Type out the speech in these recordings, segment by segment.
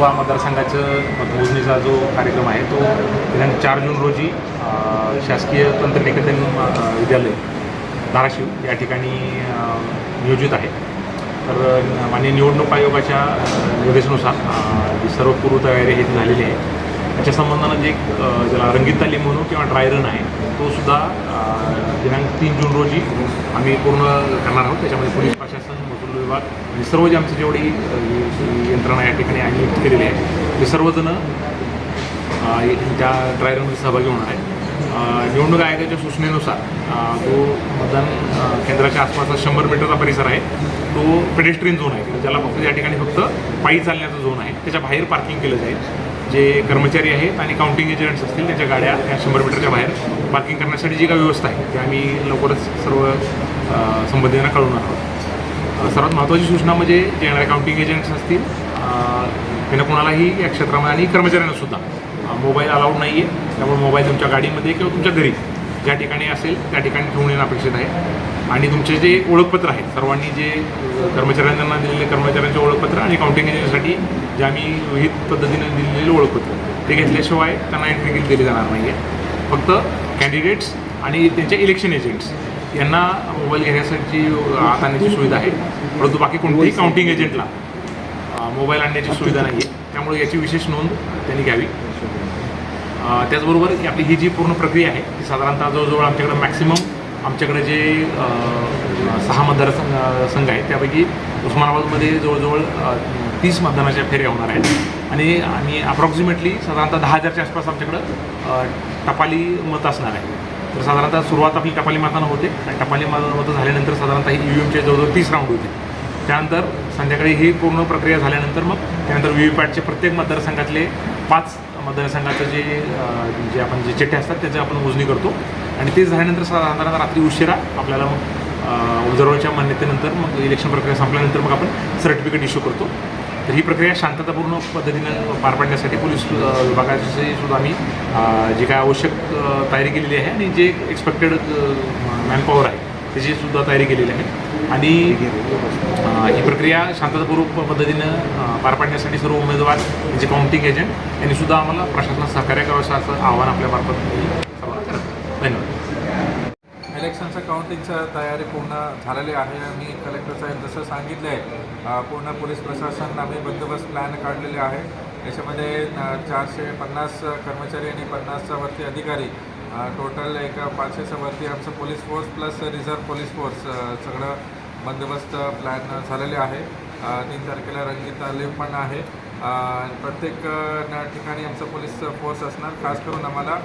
विधानसभा मतदारसंघाचं मतमोजणीचा जो कार्यक्रम आहे तो दिनांक चार जून रोजी शासकीय तंत्रनिकेतन विद्यालय धाराशिव या ठिकाणी नियोजित आहे. तर माननीय निवडणूक आयोगाच्या निर्देशानुसार जी सर्व पूर्व तयारी ही झालेली आहे त्याच्या संबंधानं जे एक, ज्याला रंगीत तालीम म्हणू किंवा ड्राय रन आहे तो सुद्धा दिनांक तीन जून रोजी आम्ही पूर्ण करणार आहोत. त्याच्यामध्ये पोलीस प्रशासन महसूल म्हणजे सर्व जे आमची जेवढी यंत्रणा या ठिकाणी आम्ही नियुक्त केलेली आहे ते सर्वजणं त्या ड्राय रनमध्ये सहभागी होणार आहे निवडणूक आयोगाच्या सूचनेनुसार तो जो मतदान केंद्राच्या आसपासचा शंभर मीटरचा परिसर आहे तो पेडेस्ट्रीन झोन आहे. ज्याला फक्त या ठिकाणी फक्त पायी चालण्याचा झोन आहे. त्याच्या बाहेर पार्किंग केलं जाईल. जे कर्मचारी आहेत आणि काउंटिंग एजंट्स असतील त्यांच्या गाड्या या शंभर मीटरच्या बाहेर पार्किंग करण्यासाठी जी काही व्यवस्था आहे ती आम्ही लवकरच सर्व संबंधितांना कळवणार आहोत. सर्वात महत्त्वाची सूचना म्हणजे जे येणारे काउंटिंग एजंट्स असतील त्यांना कोणालाही या क्षेत्रामध्ये आणि कर्मचाऱ्यांना सुद्धा. मोबाईल अलाउड नाही आहे त्यामुळे मोबाईल तुमच्या गाडीमध्ये किंवा तुमच्या घरी ज्या ठिकाणी असेल त्या ठिकाणी ठेवून येणं अपेक्षित आहे. आणि तुमचे जे ओळखपत्र आहेत सर्वांनी जे कर्मचाऱ्यांना दिलेले कर्मचाऱ्यांचे ओळखपत्र आणि काउंटिंग एजंटसाठी जे आम्ही विहित पद्धतीने दिलेले ओळखपत्र ते घेतल्याशिवाय त्यांना एंट्री दिली जाणार नाही आहे फक्त कॅन्डिडेट्स आणि त्यांचे इलेक्शन एजंट्स यांना मोबाईल घेण्यासाठी आत आणण्याची सुविधा आहे. परंतु बाकी कोणत्याही काउंटिंग एजंटला मोबाईल आणण्याची सुविधा नाही आहे त्यामुळे याची विशेष नोंद त्यांनी घ्यावी. त्याचबरोबर आपली ही जी पूर्ण प्रक्रिया आहे ती साधारणतः जवळजवळ आमच्याकडे मॅक्सिमम आमच्याकडे जे सहा मतदारसंघ संघ आहेत त्यापैकी उस्मानाबादमध्ये जवळजवळ तीस मतदानाच्या फेऱ्या होणार आहेत. आणि आणि अप्रॉक्सिमेटली साधारणतः दहा हजारच्या आसपास आमच्याकडं टपाली मत असणार आहे. तर साधारणतः सुरुवात आपली टपाली मतानं होते. आणि टपाली मतं झाल्यानंतर साधारणतः ही ई व्ही एमचे जवळजवळ तीस राऊंड होते. त्यानंतर संध्याकाळी ही पूर्ण प्रक्रिया झाल्यानंतर मग त्यानंतर व्ही व्ही पॅटचे प्रत्येक मतदारसंघातले पाच मतदारसंघाचं जे जे आपण जे चिठ्ठे असतात त्याची आपण मोजणी करतो. आणि ते झाल्यानंतर साधारणतः रात्री उशिरा आपल्याला मग ऑब्झर्वरच्या मान्यतेनंतर मग इलेक्शन प्रक्रिया संपल्यानंतर मग आपण सर्टिफिकेट इश्यू करतो. तर ही प्रक्रिया शांततापूर्ण पद्धतीनं पार पाडण्यासाठी पोलीस अ, विभागाची सुद्धा आम्ही जी काय आवश्यक तयारी केलेली आहे आणि जे एक्सपेक्टेड मॅनपॉवर आहे त्याची सुद्धा तयारी केलेली आहे. आणि ही प्रक्रिया शांततापूर्वक पद्धतीनं पार पाडण्यासाठी सर्व उमेदवार जे काउंटिंग एजंट यांनी सुद्धा आम्हाला प्रशासनात सहकार्य करावं असं आव्हान आपल्यामार्फत सर्वांना करत. धन्यवाद. इलेक्शनचं काउंटिंगचं तयारी पूर्ण झालेली आहे. मी कलेक्टर साहेब जसं सांगितलं आहे पूर्ण पोलीस प्रशासन आम्ही बंदोबस्त प्लॅन काढलेले आहे. याच्यामध्ये चारशे पन्नास कर्मचारी आणि पन्नासच्या वरती अधिकारी टोटल एक पाचशेच्या वरती आमचं police force plus reserve police force सगळं बंदोबस्त प्लॅन झालेले आहे. तीन तारखेला रंगीत तालीम पण आहे. प्रत्येक ठिकाणी आमचं पोलीस फोर्स असणार. खास करून आम्हाला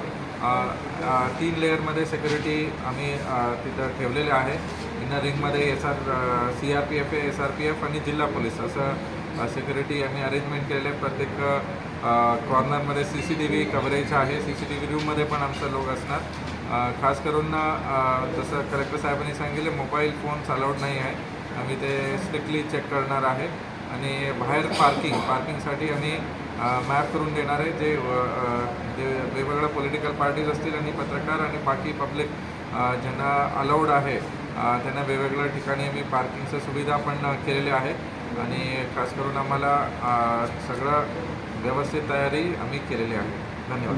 तीन लेअरमध्ये सिक्युरिटी आम्ही तिथं ठेवलेले आहे. Inner रिंगमध्ये S R C R P F A S R P F आणि जिल्हा पोलीस असं सिक्युरिटी आम्ही अरेंजमेंट केलेलं आहे. प्रत्येक कॉर्नरमध्ये C C T V coverage आहे. सी सी टी व्ही रूममध्ये पण आमचं लोक असणार. खास करून जसं कलेक्टर साहेबांनी सांगितले मोबाईल फोन्स अलाउड नाही आहे. आम्ही ते स्ट्रिक्टली चेक करणार आहे आणि बाहेर पार्किंग पार्किंगसाठी आम्ही मॅप करून देणार आहे. जे जे वेगवेगळ्या पॉलिटिकल पार्टीज असतील आणि पत्रकार आणि बाकी पब्लिक ज्यांना अलाउड आहे त्यांना वेगवेगळ्या ठिकाणी आम्ही पार्किंगचं सुविधा पण केलेली आहे आणि खास करून आम्हाला सगळं व्यवस्थित तयारी आम्ही केलेली आहे. धन्यवाद.